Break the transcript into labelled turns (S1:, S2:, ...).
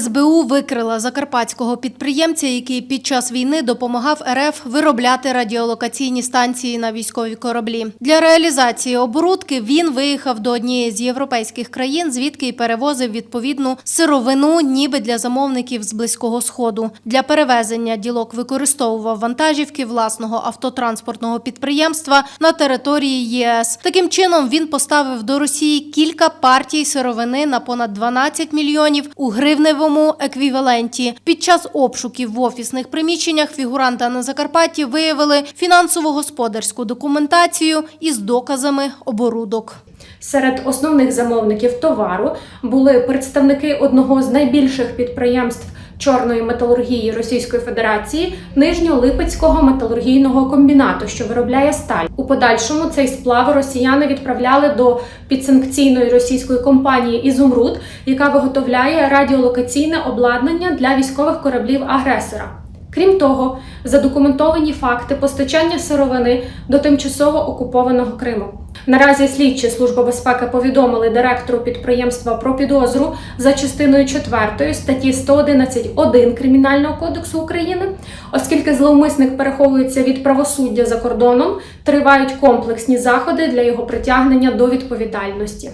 S1: СБУ викрила закарпатського підприємця, який під час війни допомагав РФ виробляти радіолокаційні станції на військові кораблі. Для реалізації оборудки він виїхав до однієї з європейських країн, звідки й перевозив відповідну сировину, ніби для замовників з близького сходу. Для перевезення ділок використовував вантажівки власного автотранспортного підприємства на території ЄС. Таким чином він поставив до Росії кілька партій сировини на понад 12 мільйонів у гривневому еквіваленті. Під час обшуків в офісних приміщеннях фігуранта на Закарпатті виявили фінансово-господарську документацію із доказами оборудок.
S2: Серед основних замовників товару були представники одного з найбільших підприємств чорної металургії Російської Федерації Нижньолипецького металургійного комбінату, що виробляє сталь. У подальшому цей сплав росіяни відправляли до підсанкційної російської компанії Ізумруд, яка виготовляє радіолокаційне обладнання для військових кораблів агресора. Крім того, задокументовані факти постачання сировини до тимчасово окупованого Криму. Наразі слідчі Служба безпеки повідомили директору підприємства про підозру за частиною 4 статті 111.1 Кримінального кодексу України, оскільки зловмисник переховується від правосуддя за кордоном, тривають комплексні заходи для його притягнення до відповідальності.